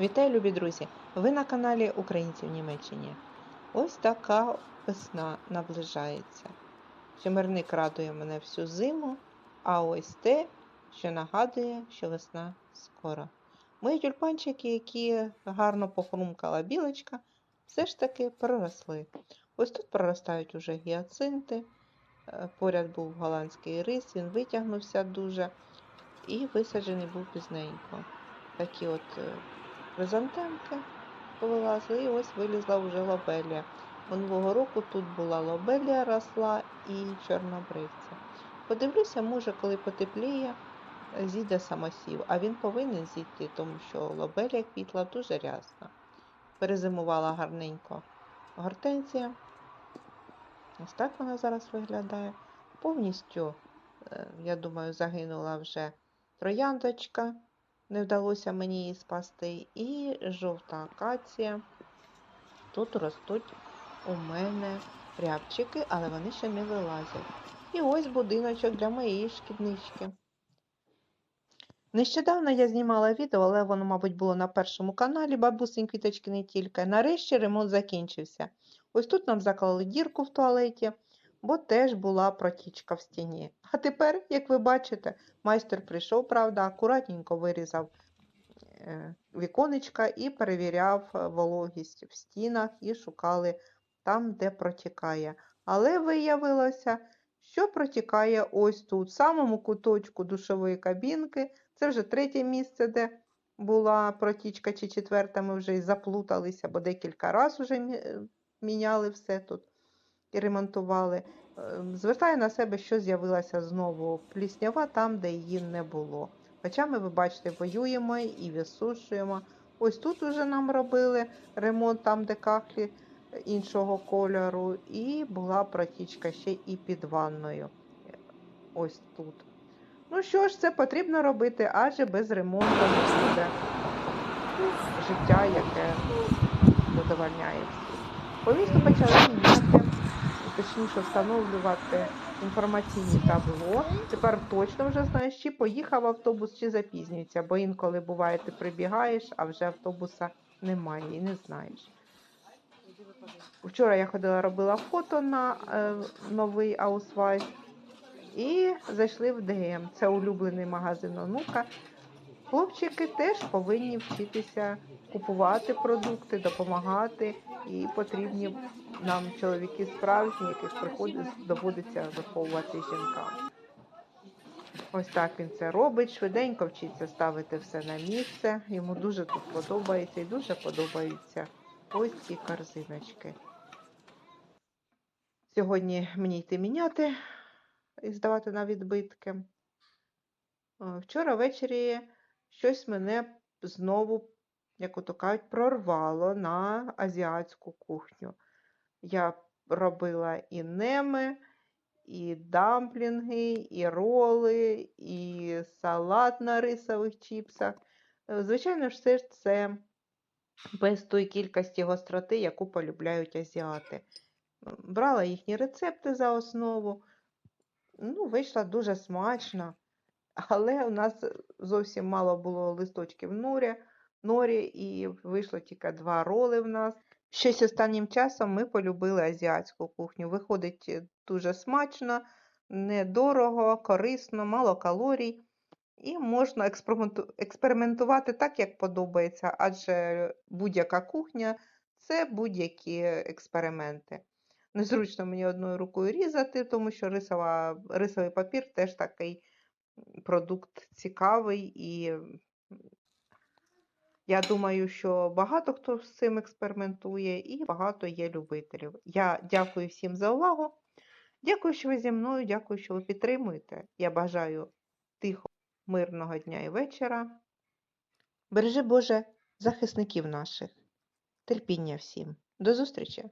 Вітаю, любі друзі! Ви на каналі Українці в Німеччині. Ось така весна наближається. Чимерник радує мене всю зиму, а ось те, що нагадує, що весна скоро. Мої тюльпанчики, які гарно похрумкала білочка, все ж таки проросли. Ось тут проростають уже гіацинти. Е, Поряд був голландський рис, він витягнувся дуже і висаджений був пізненько. Такі от е, хризантемки повилазили, і ось вилізла вже лобелія. Минулого року тут була лобелія росла і чорнобривця. Подивлюся, може, коли потепліє, зійде самосів, а він повинен зійти, тому що лобелія квітла дуже рясно. Перезимувала гарненько гортензія. Ось так вона зараз виглядає. Повністю, е, я думаю, загинула вже трояндочка не вдалося мені її спасти. І жовта акація. Тут ростуть у мене рябчики, але вони ще не вилазять. І ось будиночок для моєї шкіднички. Нещодавно я знімала відео, але воно, мабуть, було на першому каналі бабусень квіточки не тільки. Нарешті ремонт закінчився. Ось тут нам заклали дірку в туалеті, бо теж була протічка в стіні. А тепер, як ви бачите, майстер прийшов, правда, акуратненько вирізав е, віконечка і перевіряв е, вологість в стінах і шукали там, де протікає. Але виявилося, що протікає ось тут, в самому куточку душової кабінки. Це вже третє місце, де була протічка, чи четверте, ми вже й заплуталися, бо декілька разів вже міняли все тут і ремонтували. Е, Звертає на себе, що з'явилася знову пліснява там, де її не було. Хоча ми, ви бачите, воюємо і висушуємо. Ось тут уже нам робили ремонт, там, де кахлі іншого кольору, і була протічка ще і під ванною. Ось тут. Ну що ж, це потрібно робити, адже без ремонту не буде життя, яке задовольняє всіх. Почали міняти, точніше встановлювати інформаційні табло. Тепер точно вже знаєш, чи поїхав автобус, чи запізнюється, бо інколи буває, ти прибігаєш, а вже автобуса немає і не знаєш. Вчора я ходила, робила фото на е, новий Аусвайс і зайшли в ДМ. Це улюблений магазин онука. Хлопчики теж повинні вчитися купувати продукти, допомагати, і потрібні нам чоловіки справжні, яких приходить, доводиться виховувати жінкам. Ось так він це робить, швиденько вчиться ставити все на місце. Йому дуже тут подобається і дуже подобаються ось ці корзиночки. Сьогодні мені йти міняти і здавати на відбитки. Е, Вчора ввечері щось мене знову, як ото кажуть, прорвало на азіатську кухню. Я робила і неми, і дамплінги, і роли, і салат на рисових чіпсах. Е, Звичайно все ж це без тої кількості гостроти, яку полюбляють азіати. Брала їхні рецепти за основу. Ну, вийшла дуже смачно, але у нас зовсім мало було листочків норі, норі і вийшло тільки два роли в нас. Щось останнім часом ми полюбили азіатську кухню. Виходить е, дуже смачно, недорого, корисно, мало калорій. І можна експериментувати так, як подобається, адже будь-яка кухня це будь-які експерименти. Незручно мені одною рукою різати, тому що рисова, рисовий папір теж такий продукт цікавий, і я думаю, що багато хто з цим експериментує, і багато є любителів. Я дякую всім за увагу. Дякую, що ви зі мною, дякую, що ви підтримуєте. Я бажаю тихого, мирного дня і вечора. Бережи Боже захисників наших. Терпіння всім. До зустрічі!